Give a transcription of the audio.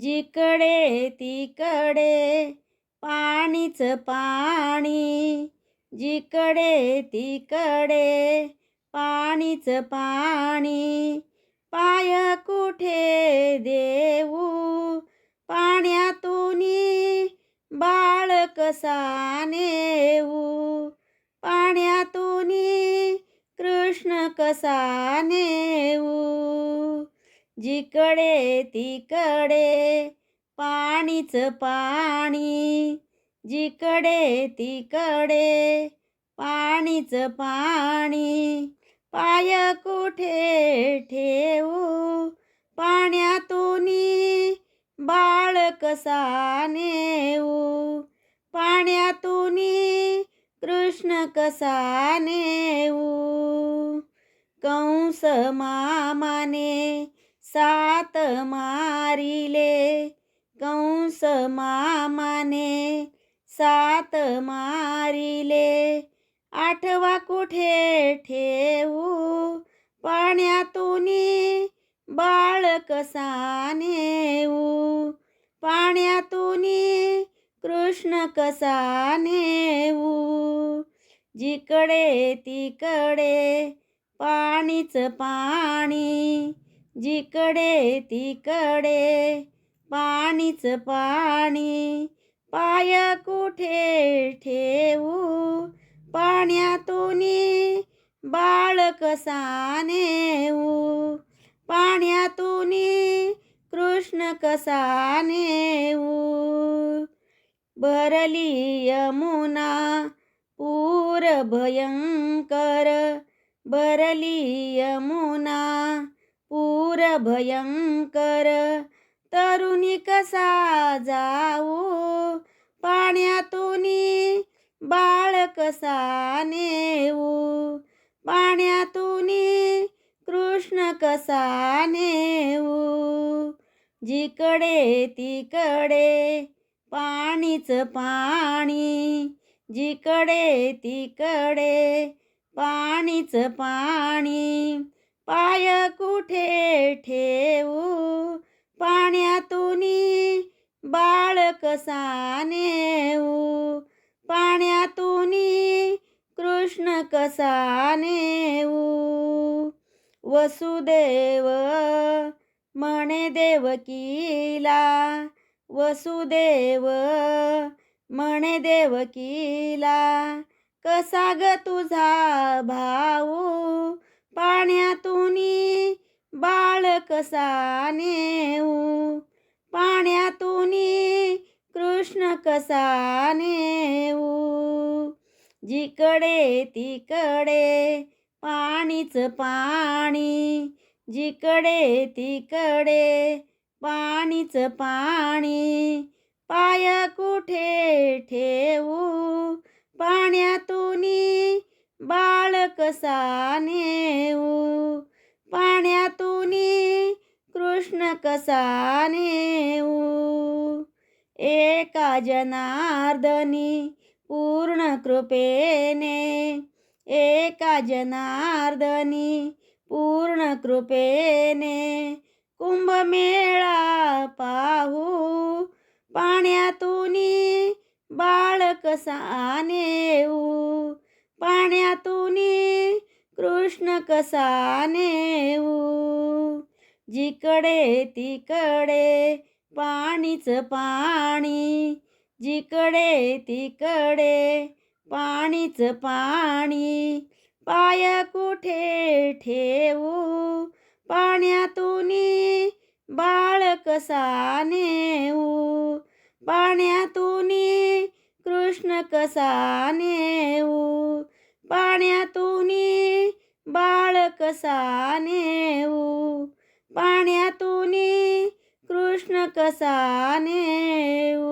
जिकडे तिकडे पाणीच पाणी. जिकडे तिकडे पाणीच पाणी. पाय कुठे देऊ? पाण्यातून बाळ कसा नेऊ पाण्यातून कृष्ण कसा नेऊ? जिकडे तिकडे पाणीच पाणी जिकडे तिकडे पाणीच पाणी. पाय कुठे ठेवू पाण्यातून? बाळ कसा नेऊ पाण्यातून? कृष्ण कसा नेऊ कंस मामाने सात मारिले कंस मामाने सात मारिले. आठवा कुठे ठेवू? पाण्यातून बाळ कसा नेऊ पाण्यातून कृष्ण कसा नेऊ जिकडे तिकडे पाणीच पाणी जिकडे तिकडे पाणीच पाणी पाय कुठे ठेवू? पाण्यातून बाळ कसा नेऊ पाण्यातून कृष्ण कसा नेऊ भरली यमुना पूर भयंकर भरली यमुना पूर भयंकर तरुणी कसा जाऊ पाण्यातून बाळ कसा नेऊ पाण्यातून कृष्ण कसा नेऊ जिकडे तिकडे पाणीच पाणी जिकडे तिकडे पाणीच पाणी पाय कुठे ठेवू? पाण्यातून बाळ कसा नेऊ? पाण्यातून कृष्ण कसा नेऊ? वसुदेव म्हणे देवकीला वसुदेव म्हणे देवकीला कसा ग तुझा कसा नेऊ पाण्यातून कृष्ण कसा नेऊ जिकडे तिकडे पाणीच पाणी जिकडे तिकडे पाणीच पाणी पाय कुठे ठेवू? पाण्यातून बाळ कसा नेऊ पाण्यातून कृष्ण कसा नेऊ एका जनार्दनी पूर्ण कृपेने एका जनार्दनी पूर्ण कृपेने कुंभमेळा पाहू पाण्यातून बाळ कसा नेऊ पाण्यातून कृष्ण कसा नेऊ जिकडे तिकडे पाणीच पाणी जिकडे तिकडे पाणीच पाणी. पाय कुठे ठेवू? पाण्यातून बाळ कसा नेऊ पाण्यातून कृष्ण कसा नेऊ पाण्यातून बाळ कसा नेऊ पाण्यातून कृष्ण कसा नेऊ?